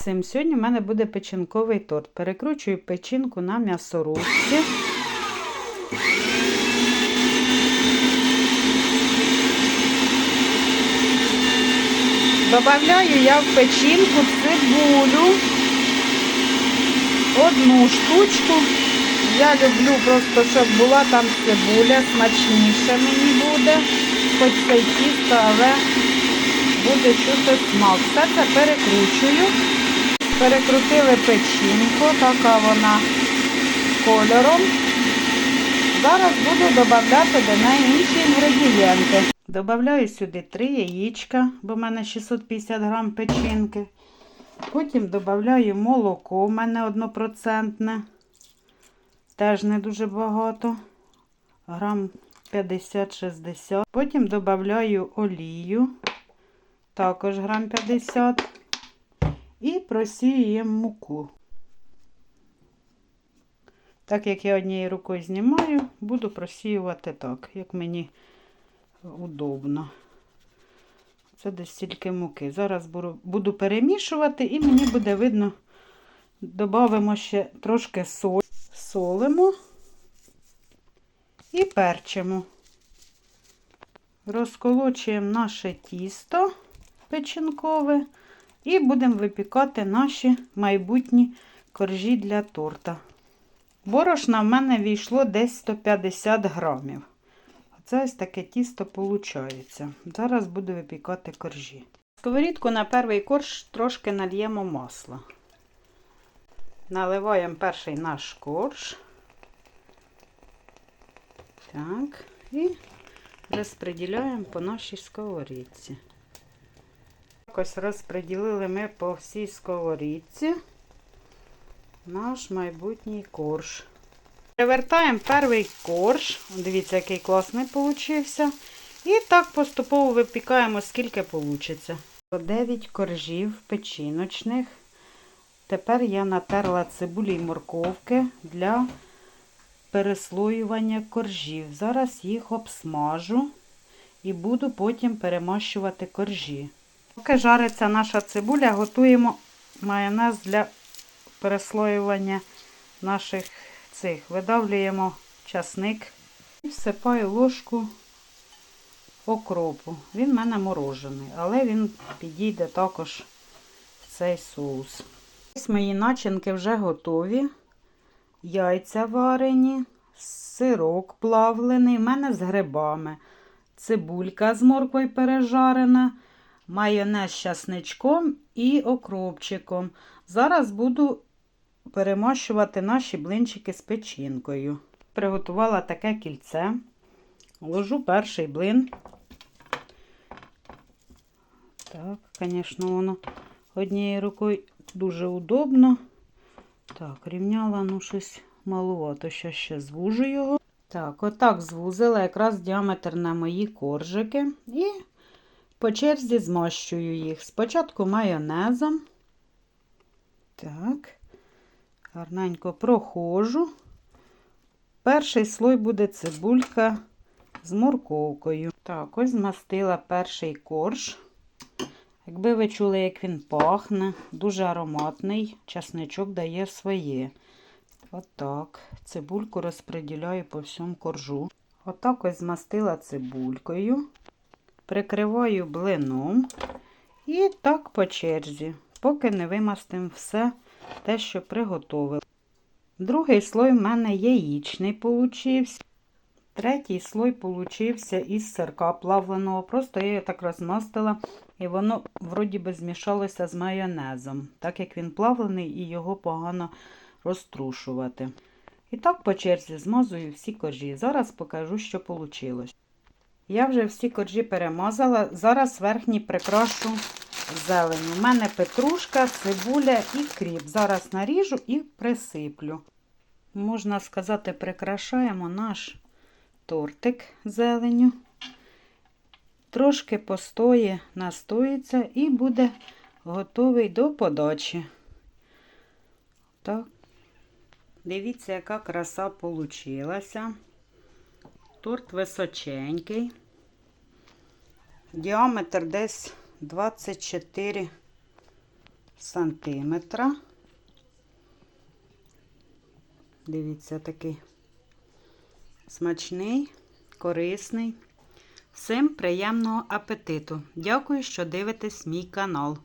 всім! Сьогодні в мене буде печінковий торт. Перекручую печінку на м'ясорубці. Добавляю я в печінку цибулю. Одну штучку. Я люблю просто, щоб була там цибуля, смачніше мені буде. Хоч це тісто, але буде чути смак. Все це перекручую. Перекрутили печінку, така вона кольором. Зараз буду додавати до неї інші інгредієнти. Добавляю сюди 3 яєчка, бо в мене 650 грам печінки. Потім додаю молоко, в мене однопроцентне. Теж не дуже багато. Грам 50-60. Потім додаю олію, також грам 50. І просіюємо муку. Так як я однією рукою знімаю, буду просіювати так, як мені удобно. Це десь стільки муки. Зараз буду перемішувати і мені буде видно, додамо ще трошки соль, солимо і перчимо. Розколочуємо наше тісто печінкове і будемо випікати наші майбутні коржі для торта. Борошна в мене війшло десь 150 грамів. Це ось таке тісто виходить. Зараз буду випікати коржі. Сковорідку на перший корж трошки нальємо масла. Наливаємо перший наш корж. Так, і розподіляємо по нашій сковорідці. Ось розподілили ми по всій сковорідці наш майбутній корж. Перевертаємо перший корж. Дивіться, який класний получився. І так поступово випікаємо, скільки вийде. 9 коржів печіночних. Тепер я натерла цибулі і морковки для переслоювання коржів. Зараз їх обсмажу і буду потім перемащувати коржі. Поки жариться наша цибуля, готуємо майонез для переслоювання наших цих. Видавлюємо часник і всипаю ложку окропу. Він в мене морожений, але він підійде також в цей соус. Ось мої начинки вже готові. Яйця варені, сирок плавлений, в мене з грибами, цибулька з морквою пережарена, майонез з часничком і окропчиком. Зараз буду перемащувати наші блинчики з печінкою. Приготувала таке кільце, ложу перший блин. Так, звісно, воно однією рукою дуже удобно. Так, рівняла, ну, щось малувато, ще ще звужу його. Так, отак звузила якраз діаметр на мої коржики. І по черзі змащую їх. Спочатку майонезом. Так, гарненько проходжу. Перший слой буде цибулька з морковкою. Так, ось змастила перший корж. Якби ви чули, як він пахне, дуже ароматний, часничок дає своє. Отак. Цибульку розподіляю по всьому коржу. Отак ось змастила цибулькою, прикриваю блином і так по черзі, поки не вимастимо все те, що приготовила. Другий слой в мене яєчний получився. Третій слой получився із сирка плавленого. Просто я його так розмастила, і воно вроді би змішалося з майонезом, так як він плавлений і його погано розтрушувати. І так по черзі змазую всі коржі. Зараз покажу, що вийшло. Я вже всі коржі перемазала. Зараз верхній прикрашу зеленю. У мене петрушка, цибуля і кріп. Зараз наріжу і присиплю. Можна сказати, прикрашаємо наш тортик зеленю. Трошки постоє, настоїться і буде готовий до подачі. Так. Дивіться, яка краса получилася. Торт височенький. Діаметр десь 24 сантиметра. Дивіться, такий смачний, корисний. Всім приємного апетиту! Дякую, що дивитесь мій канал.